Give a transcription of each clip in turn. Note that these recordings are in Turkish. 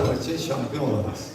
Fenerbahçe şampiyon olamaz.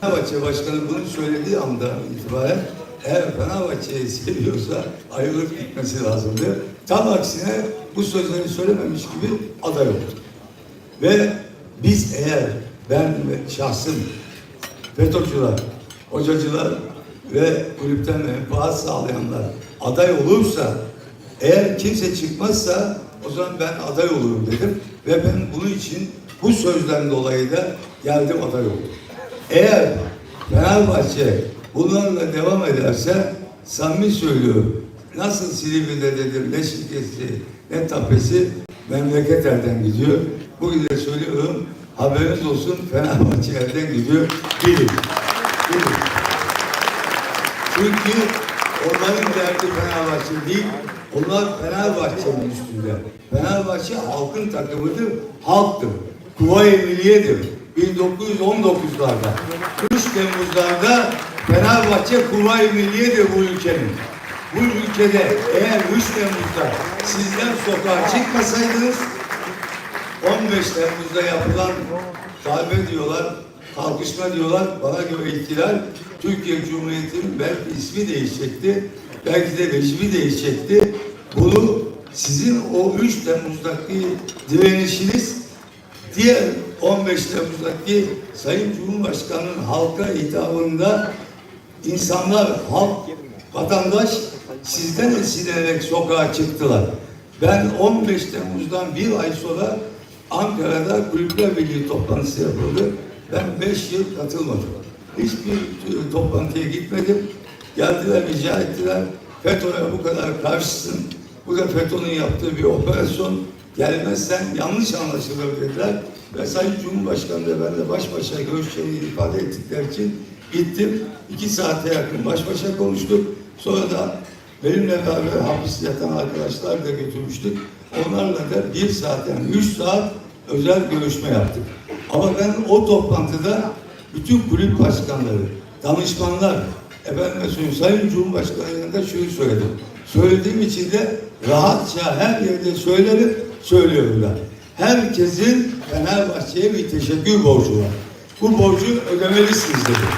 Fenerbahçe Başkanı bunu söylediği anda itibaren eğer Fenerbahçe'yi seviyorsa ayrılıp gitmesi lazımdı. Tam aksine bu sözleri söylememiş gibi aday oldu. Ve biz eğer ben ve şahsım FETÖ'cüler, hocacılar ve kulüpten menfaat sağlayanlar aday olursa eğer kimse çıkmazsa o zaman ben aday olurum dedim ve ben bunun için bu sözden dolayı da geldim aday oldum. Eğer Fenerbahçe bunlarla devam ederse samimi söylüyorum nasıl Silivri'de dedim ne şirketi ne tapesi memleket elden gidiyor. Bugün de söylüyorum haberiniz olsun Fenerbahçe elden gidiyor. Bilin. Bilin. Çünkü onların derdi Fenerbahçe değil, onlar Fenerbahçe'nin üstünde. Fenerbahçe halkın takımıdır, halktır. Kuvayi Milliye'dir. 1919'larda, 3 Temmuz'larda Fenerbahçe Kuvayi Milliye'dir bu ülkenin. Bu ülkede eğer 3 Temmuz'da sizler sokağa çıkmasaydınız 15 Temmuz'da yapılan darbe diyorlar, kalkışma diyorlar. Bana göre ihtilal Türkiye Cumhuriyeti'nin belki ismi değişecekti. Belki de rejimi değişecekti. Bunu sizin o 3 Temmuz'daki direnişiniz diğer 15 Temmuz'daki Sayın Cumhurbaşkanı'nın halka hitabında insanlar, halk, vatandaş sizden esinlenerek sokağa çıktılar. Ben 15 Temmuz'dan bir ay sonra Ankara'da Kulüpler Birliği toplantısı yapıldı. Ben 5 yıl katılmadım. Hiçbir e, toplantıya gitmedim. Geldiler, rica ettiler. FETÖ'ye bu kadar karşısın. Bu da FETÖ'nün yaptığı bir operasyon. Gelmezsen yanlış anlaşılır dediler. Ve Sayın Cumhurbaşkanı da ben de baş başa görüşeceğini ifade ettikleri için gittim. İki saate yakın baş başa konuştuk. Sonra da benimle beraber hapis yatan arkadaşlar da götürmüştük. Onlarla da bir saat yani üç saat özel görüşme yaptık. Ama ben o toplantıda bütün kulüp başkanları, danışmanlar, efendim söyleyeyim, Sayın Cumhurbaşkanı yanında şunu söyledim. Söylediğim için de rahatça her yerde söylerim, söylüyorum da. Herkesin Fenerbahçe'ye bir teşekkür borcu var. Bu borcu ödemelisiniz dedi.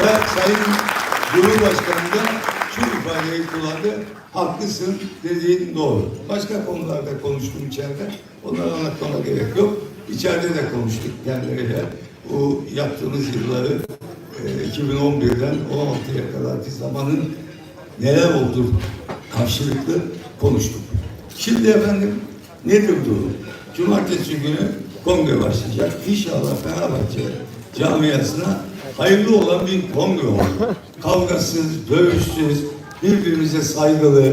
Ve Sayın Cumhurbaşkanı da şu ifadeyi kullandı. Haklısın dediğin doğru. Başka konularda konuştum içeride. Onları anlatmama gerek yok. İçeride de konuştuk kendileriyle. Bu yaptığımız yılları e, 2011'den 16'ya kadarki zamanın neler oldu karşılıklı konuştuk. Şimdi efendim nedir durum? Cumartesi günü kongre başlayacak. İnşallah Fenerbahçe camiasına hayırlı olan bir kongre olur. Kavgasız, dövüşsüz, birbirimize saygılı,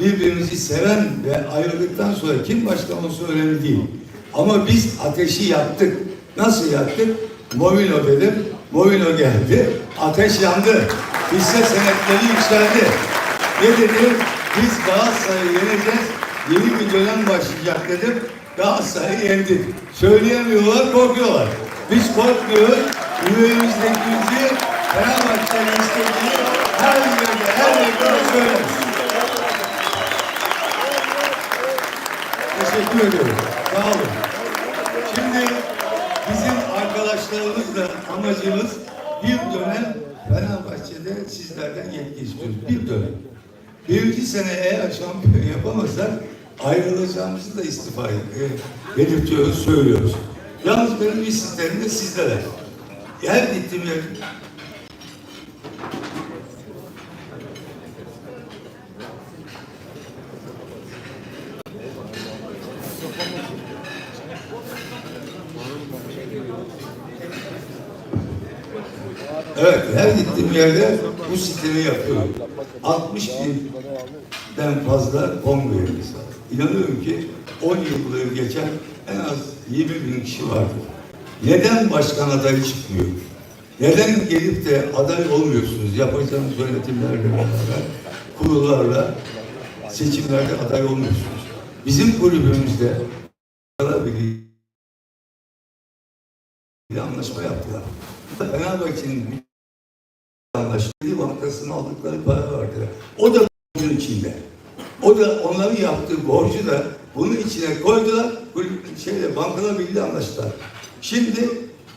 birbirimizi seven ve ayrıldıktan sonra kim başkan olsa önemli değil. Ama biz ateşi yaktık. Nasıl yaktık? Movino dedim. Movino geldi. Ateş yandı. Hisse senetleri yükseldi. Ne dedim? Biz Galatasaray'ı yeneceğiz. Yeni bir dönem başlayacak dedim. Galatasaray'ı yendik. Söyleyemiyorlar, korkuyorlar. Biz korkmuyoruz. Yüreğimizdeki Fenerbahçe'nin istediği her yerde, her yerde söyleriz. Teşekkür ediyorum. Sağ olun. Şimdi bizim arkadaşlarımızla amacımız bir dönem Fenerbahçe'de sizlerden yetki istiyoruz. Bir dönem. Birinci sene eğer şampiyon yapamazsak ayrılacağımızı da istifa belirtiyoruz, söylüyoruz. Yalnız benim sistemim de sizlere. Her gittiğim yer Evet, her gittiğim yerde bu siteyi yapıyorum. 60 binden fazla kongremiz var. İnanıyorum ki 10 yıldır geçen en az 20 bin kişi vardır. Neden başkan adayı çıkmıyor? Neden gelip de aday olmuyorsunuz? Yapacağınız yönetimlerle beraber, kurullarla, seçimlerde aday olmuyorsunuz. Bizim kulübümüzde bir anlaşma yaptılar. Fenerbahçe'nin anlaştığı bankasının aldıkları para vardı. O da borcun içinde. O da onların yaptığı borcu da bunun içine koydular. Şeyle bankalar birliği anlaştılar. Şimdi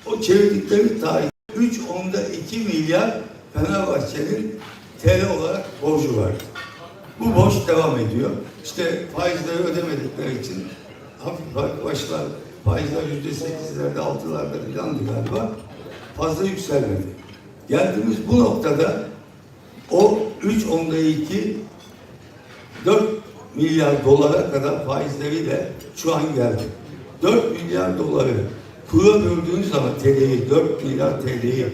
O çevirdikleri tarih 3 onda 2 milyar Fenerbahçe'nin TL olarak borcu var. Bu borç devam ediyor. İşte faizleri ödemedikleri için hafif başlar faizler yüzde sekizlerde, altılarda filandı galiba. Fazla yükselmedi. Geldiğimiz bu noktada o 3 onda 2 4 milyar dolara kadar faizleriyle şu an geldi. 4 milyar doları kura böldüğünüz zaman TL'yi 4 milyar TL'yi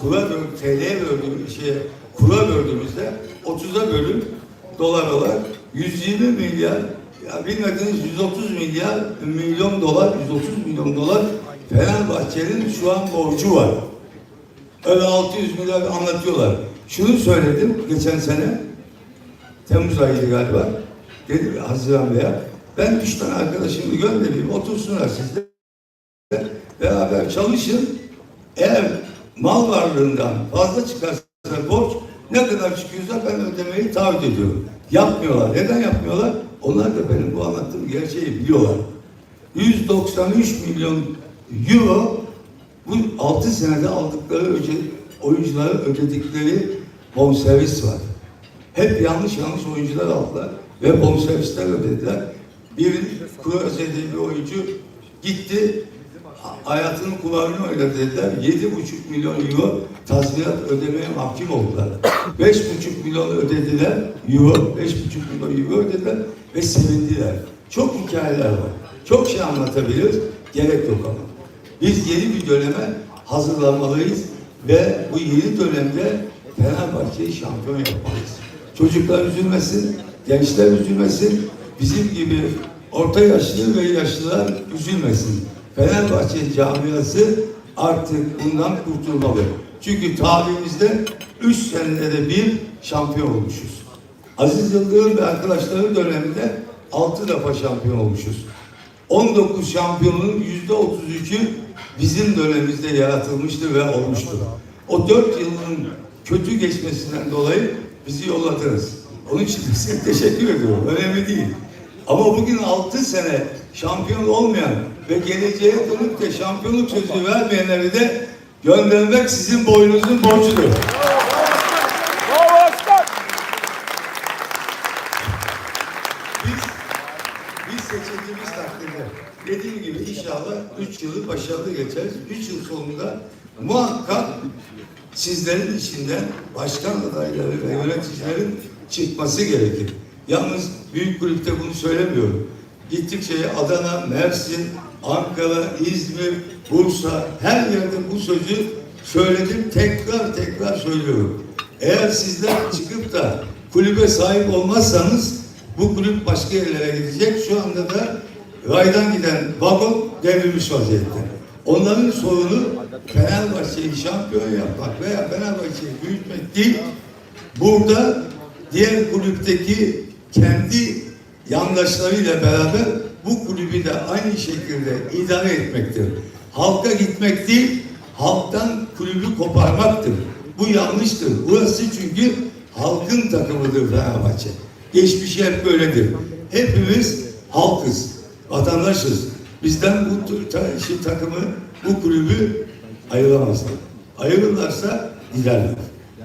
kura böl TL'ye böldüğümüz şeye kura böldüğümüzde 30'a bölüm dolar olarak 120 milyar ya bilmediğiniz 130 milyar milyon dolar 130 milyon dolar Fenerbahçe'nin şu an borcu var. Öyle 600 milyar anlatıyorlar. Şunu söyledim geçen sene Temmuz ayıydı galiba. Dedim Haziran veya ben üç tane arkadaşımı göndereyim otursunlar sizde. Beraber çalışın. Eğer mal varlığından fazla çıkarsa borç ne kadar çıkıyorsa ben ödemeyi taahhüt ediyorum. Yapmıyorlar. Neden yapmıyorlar? Onlar da benim bu anlattığım gerçeği biliyorlar. 193 milyon euro bu 6 senede aldıkları oyunculara ödedikleri bonservis var. Hep yanlış yanlış oyuncular aldılar ve bonservisler ödediler. Bir Kruaze'de bir oyuncu gitti hayatının kumarını oynadı dediler. 7,5 milyon euro tazminat ödemeye mahkum oldular. 5,5 milyon ödediler euro, 5,5 milyon euro ödediler ve sevindiler. Çok hikayeler var. Çok şey anlatabiliriz. Gerek yok ama. Biz yeni bir döneme hazırlanmalıyız ve bu yeni dönemde Fenerbahçe'yi şampiyon yapmalıyız. Çocuklar üzülmesin, gençler üzülmesin, bizim gibi orta yaşlı ve yaşlılar üzülmesin. Fenerbahçe camiası artık bundan kurtulmalı. Çünkü tarihimizde üç senede de bir şampiyon olmuşuz. Aziz Yıldırım ve arkadaşları döneminde altı defa şampiyon olmuşuz. 19 şampiyonun yüzde 33'ü bizim dönemimizde yaratılmıştır ve olmuştur. O dört yılın kötü geçmesinden dolayı bizi yolladınız. Onun için size teşekkür ediyorum. Önemli değil. Ama bugün 6 sene şampiyon olmayan ve geleceğe dönüp de şampiyonluk sözü vermeyenleri de göndermek sizin boynunuzun borcudur. Biz, biz seçildiğimiz takdirde dediğim gibi inşallah 3 yılı başarılı geçeriz. 3 yıl sonunda muhakkak sizlerin içinden başkan adayları ve yöneticilerin çıkması gerekir. Yalnız büyük kulüpte bunu söylemiyorum. Gittikçe Adana, Mersin, Ankara, İzmir, Bursa her yerde bu sözü söyledim. Tekrar tekrar söylüyorum. Eğer sizler çıkıp da kulübe sahip olmazsanız bu kulüp başka yerlere gidecek. Şu anda da raydan giden vagon devrilmiş vaziyette. Onların sorunu Fenerbahçe'yi şampiyon yapmak veya Fenerbahçe'yi büyütmek değil. Burada diğer kulüpteki kendi yandaşlarıyla beraber bu kulübü de aynı şekilde idare etmektir. Halka gitmek değil, halktan kulübü koparmaktır. Bu yanlıştır. Burası çünkü halkın takımıdır Fenerbahçe. Geçmişi hep böyledir. Hepimiz halkız, vatandaşız. Bizden bu şey, takımı, bu kulübü ayıramazlar. Ayırırlarsa giderler.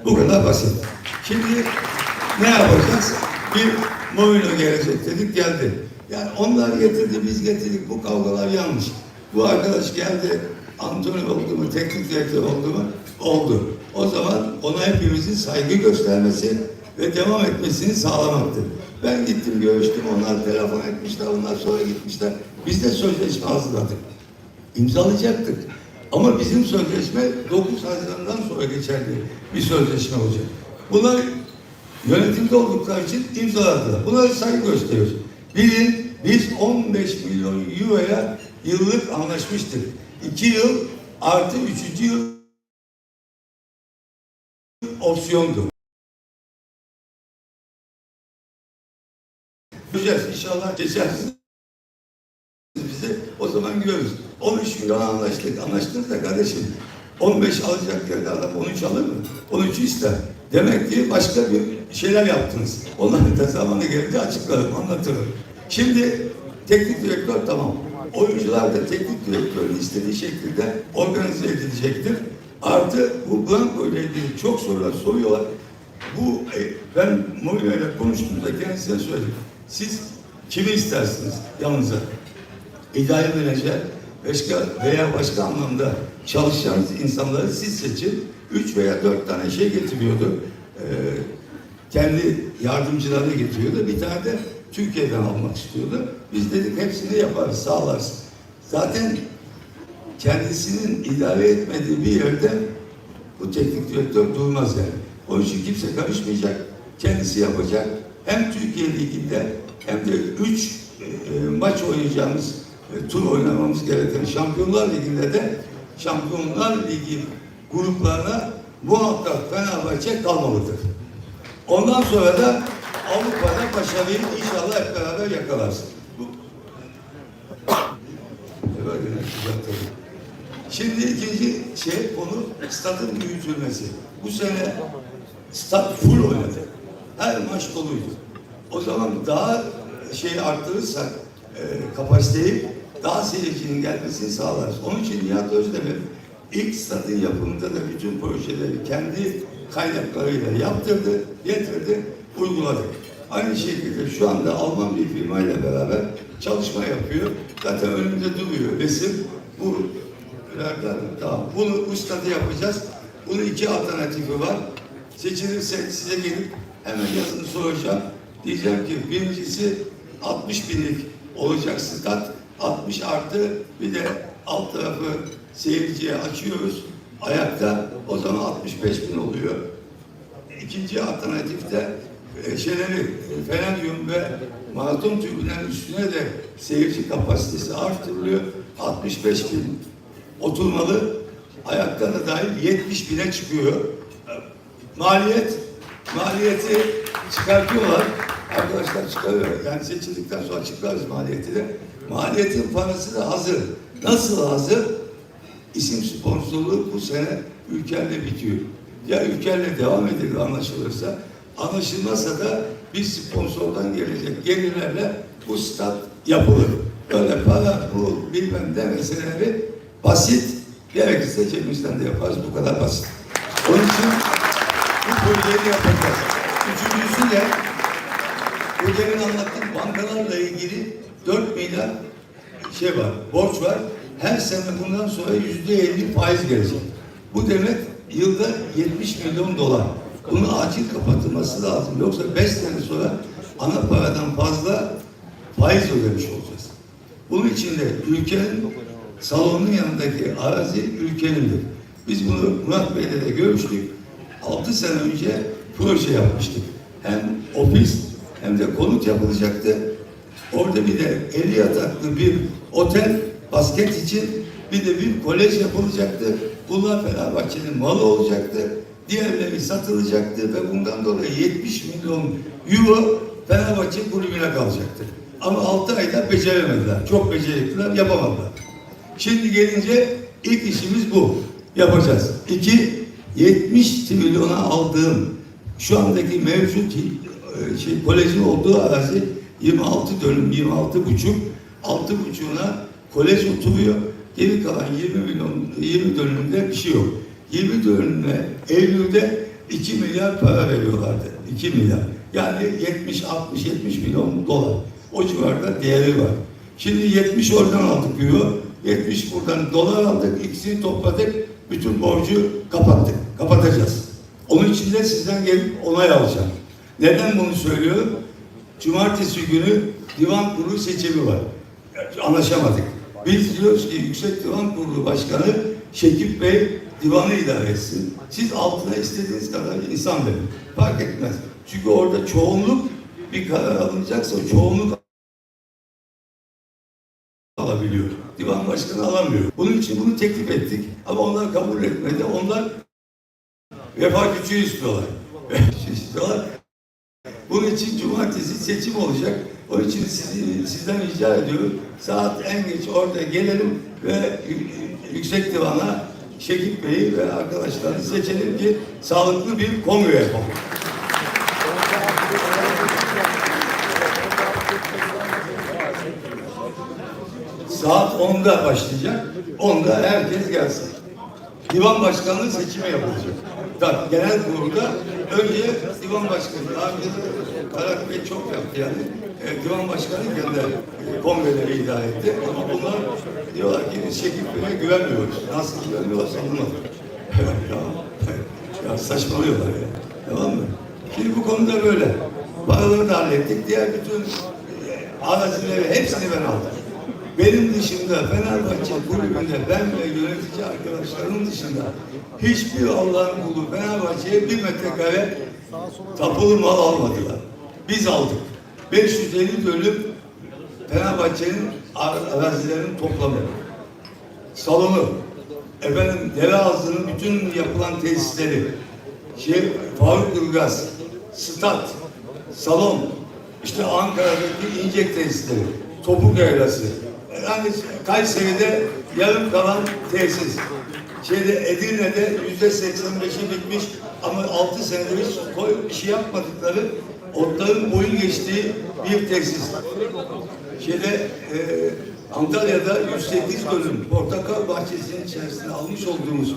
Bu kadar basit. Şimdi ne yapacağız? Bir Mourinho gelecek dedik geldi. Yani onlar getirdi biz getirdik bu kavgalar yanlış. Bu arkadaş geldi Antony oldu mu teknik direktör oldu mu? Oldu. O zaman ona hepimizin saygı göstermesi ve devam etmesini sağlamaktır. Ben gittim görüştüm onlar telefon etmişler onlar sonra gitmişler. Biz de sözleşme hazırladık. İmzalayacaktık. Ama bizim sözleşme 9 Haziran'dan sonra geçerli bir sözleşme olacak. Bunlar yönetimde oldukları için imzaladılar. Buna saygı gösteriyoruz. Bilin biz 15 milyon euroya yıllık anlaşmıştık. 2 yıl artı 3. yıl opsiyondu. Göreceğiz inşallah geçersiniz bize o zaman görürüz. 13 milyon anlaştık. Anlaştık da kardeşim 15 alacak yerde adam 13 alır mı? 13'ü ister. Demek ki başka bir şeyler yaptınız. Onları da zamanı gelince açıklarım, anlatırım. Şimdi teknik direktör tamam. Oyuncular da teknik direktörün istediği şekilde organize edilecektir. Artı bu Blanco ile ilgili çok sorular soruyorlar. Bu e, ben Mourinho ile konuştuğumda kendisine söyledim. Siz kimi istersiniz yanınıza? İdari menajer başka veya başka anlamda çalışacağınız insanları siz seçin. Üç veya dört tane şey getiriyordu. Ee, kendi yardımcılarını getiriyordu. Bir tane de Türkiye'den almak istiyordu. Biz dedik hepsini yaparız, sağlarız. Zaten kendisinin idare etmediği bir yerde bu teknik direktör durmaz yani. Onun için kimse karışmayacak. Kendisi yapacak. Hem Türkiye Ligi'nde hem de üç e, maç oynayacağımız e, tur oynamamız gereken Şampiyonlar Ligi'nde de Şampiyonlar Ligi gruplarına muhakkak Fenerbahçe kalmalıdır. Ondan sonra da Avrupa'da başarıyı inşallah hep beraber yakalarsın. Şimdi ikinci şey konu stadın büyütülmesi. Bu sene stat full oynadı. Her maç doluydu. O zaman daha şeyi arttırırsak e, kapasiteyi daha seyircinin gelmesini sağlarız. Onun için Nihat Özdemir ilk stadın yapımında da bütün projeleri kendi kaynaklarıyla yaptırdı, getirdi, uyguladı. Aynı şekilde şu anda Alman bir firmayla beraber çalışma yapıyor. Zaten önümde duruyor resim. Bu Tamam. Bunu bu stadı yapacağız. Bunun iki alternatifi var. Seçilirsek size gelip hemen yazını soracağım. Diyeceğim ki birincisi 60 binlik olacak stat. 60 artı bir de alt tarafı seyirciye açıyoruz. Ayakta o zaman 65 bin oluyor. İkinci alternatifte e, şeyleri, e, Feneryum ve maraton tribünlerin üstüne de seyirci kapasitesi artırılıyor. 65 bin oturmalı, ayaklarına dahil 70 bine çıkıyor. Maliyet, maliyeti çıkartıyorlar. Arkadaşlar çıkarıyor. Yani seçildikten sonra açıklarız maliyeti de. Maliyetin parası da hazır. Nasıl hazır? İsim sponsorluğu bu sene ülkerle bitiyor. Ya ülkerle devam edilir anlaşılırsa, anlaşılmazsa da bir sponsordan gelecek gelirlerle bu stat yapılır. Öyle para, bu bilmem ne meseleleri basit. Gerekirse cebimizden de yaparız. Bu kadar basit. Onun için bu projeyi yapacağız. Üçüncüsü de bu demin anlattığım bankalarla ilgili 4 milyar şey var, borç var. Her sene bundan sonra yüzde 50 faiz gelecek. Bu demek yılda 70 milyon dolar. Bunun acil kapatılması lazım. Yoksa 5 sene sonra ana paradan fazla faiz ödemiş olacağız. Bunun için de ülkenin salonun yanındaki arazi ülkenindir. Biz bunu Murat Bey'le de görüştük. 6 sene önce proje yapmıştık. Hem ofis hem de konut yapılacaktı. Orada bir de 50 yataklı bir otel basket için bir de bir kolej yapılacaktı. Bunlar Fenerbahçe'nin malı olacaktı. Diğerleri satılacaktı ve bundan dolayı 70 milyon euro Fenerbahçe kulübüne kalacaktı. Ama 6 ayda beceremediler. Çok becerikliler, yapamadılar. Şimdi gelince ilk işimiz bu. Yapacağız. İki, 70 trilyona aldığım şu andaki mevcut e, şey, kolejin olduğu arazi 26 dönüm, 26 buçuk, 6 buçuğuna kolej oturuyor. Geri kalan 20 milyon, 20 dönümde bir şey yok. 20 dönümde Eylül'de 2 milyar para veriyorlardı. 2 milyar. Yani 70, 60, 70 milyon dolar. O civarda değeri var. Şimdi 70 oradan aldık euro, 70 buradan dolar aldık, ikisini topladık, bütün borcu kapattık, kapatacağız. Onun için de sizden gelip onay alacağım. Neden bunu söylüyorum? Cumartesi günü divan kurulu seçimi var. Anlaşamadık. Biz diyoruz ki Yüksek Divan Kurulu Başkanı Şekip Bey divanı idare etsin. Siz altına istediğiniz kadar insan verin. Fark etmez. Çünkü orada çoğunluk bir karar alınacaksa çoğunluk alabiliyor. Divan başkanı alamıyor. Bunun için bunu teklif ettik. Ama onlar kabul etmedi. Onlar vefa küçüğü istiyorlar. istiyorlar. Bunun için cumartesi seçim olacak. Onun için sizi, sizden rica ediyorum. Saat en geç orada gelelim ve Yüksek Divan'a Şekip Bey'i ve arkadaşlarını seçelim ki sağlıklı bir kongre yapalım. Saat 10'da başlayacak. 10'da herkes gelsin. Divan başkanlığı seçimi yapılacak. Tabii genel kurulda önce divan başkanı, daha önce de Karak Bey çok yaptı yani. E, divan başkanı kendi e, kongreleri idare etti. Ama bunlar diyorlar ki biz Şekip güvenmiyoruz. Nasıl güvenmiyorlar anlamadım. ya, ya saçmalıyorlar ya. Tamam mı? Şimdi bu konuda böyle. Paraları da hallettik. Diğer bütün e, arazileri hepsini ben aldım. Benim dışında Fenerbahçe kulübünde ben ve yönetici arkadaşlarım dışında hiçbir Allah'ın kulu Fenerbahçe'ye bir metrekare tapulu mal almadılar. Biz aldık. 550 dönüm Fenerbahçe'nin ar- arazilerinin toplamı. Salonu, efendim dere ağzının bütün yapılan tesisleri, şey, Faruk Ilgaz, stat, salon, işte Ankara'daki incek tesisleri, topuk yaylası, yani Kayseri'de yarım kalan tesis, şeyde Edirne'de yüzde 85'i bitmiş ama altı senedir hiç koy şey yapmadıkları otların boyu geçtiği bir tesis. Şeyde e, Antalya'da 108 dönüm portakal bahçesinin içerisine almış olduğumuz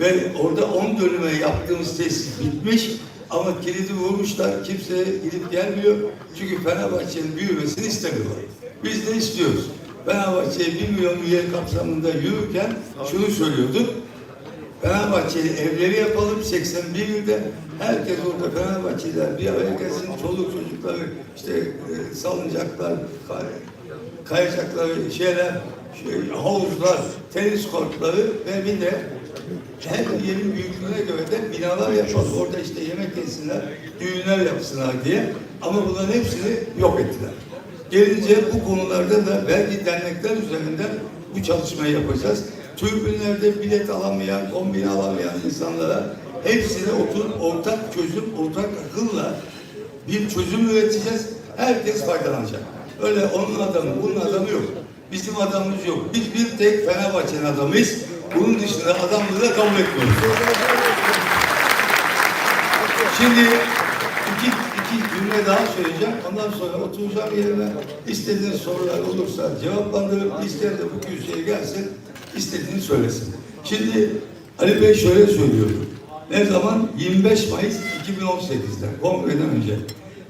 ve orada 10 dönüme yaptığımız tesis bitmiş ama kilidi vurmuşlar. Kimse gidip gelmiyor. Çünkü Fenerbahçe'nin büyümesini istemiyorlar. Biz de istiyoruz. Fenerbahçe'ye 1 milyon üye kapsamında yürürken şunu söylüyorduk. Fenerbahçeli evleri yapalım 81 ilde. Herkes orada Fenerbahçeliler bir araya gelsin. Çoluk çocukları işte e, salıncaklar, kay- kayacakları şeyler, şey, havuzlar, tenis kortları ve bir de her yerin büyüklüğüne göre de binalar yapalım. Orada işte yemek yesinler, düğünler yapsınlar diye. Ama bunların hepsini yok ettiler. Gelince bu konularda da belki dernekler üzerinden bu çalışmayı yapacağız. Tribünlerde bilet alamayan, kombine alamayan insanlara hepsine oturup ortak çözüm, ortak akılla bir çözüm üreteceğiz. Herkes faydalanacak. Öyle onun adamı, bunun adamı yok. Bizim adamımız yok. Biz bir tek Fenerbahçe'nin adamıyız. Bunun dışında adamlığı da kabul etmiyoruz. Şimdi cümle daha söyleyeceğim. Ondan sonra oturacağım yerime istediğiniz sorular olursa cevaplandırıp ister de bu kürsüye gelsin istediğini söylesin. Şimdi Ali Bey şöyle söylüyor. Ne zaman? 25 Mayıs 2018'de kongreden önce.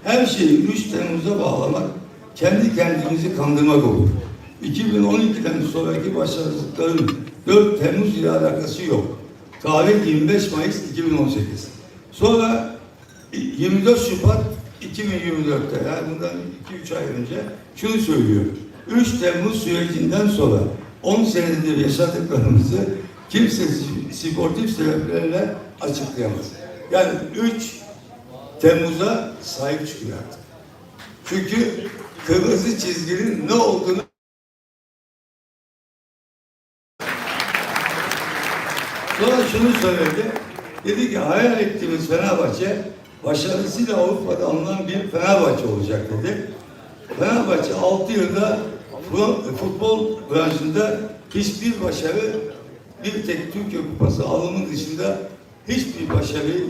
Her şeyi 3 Temmuz'a bağlamak kendi kendimizi kandırmak olur. 2012'den sonraki başarısızlıkların 4 Temmuz ile alakası yok. Tarih 25 Mayıs 2018. Sonra 24 Şubat 2024'te yani bundan 2-3 ay önce şunu söylüyor. 3 Temmuz sürecinden sonra 10 senedir yaşadıklarımızı kimse sportif sebeplerle açıklayamaz. Yani 3 Temmuz'a sahip çıkıyor artık. Çünkü kırmızı çizginin ne olduğunu Sonra şunu söyledi. Dedi ki hayal ettiğimiz Fenerbahçe başarısıyla Avrupa'da alınan bir Fenerbahçe olacak dedi. Fenerbahçe 6 yılda fu- futbol branşında hiçbir başarı bir tek Türkiye Kupası alımı dışında hiçbir başarı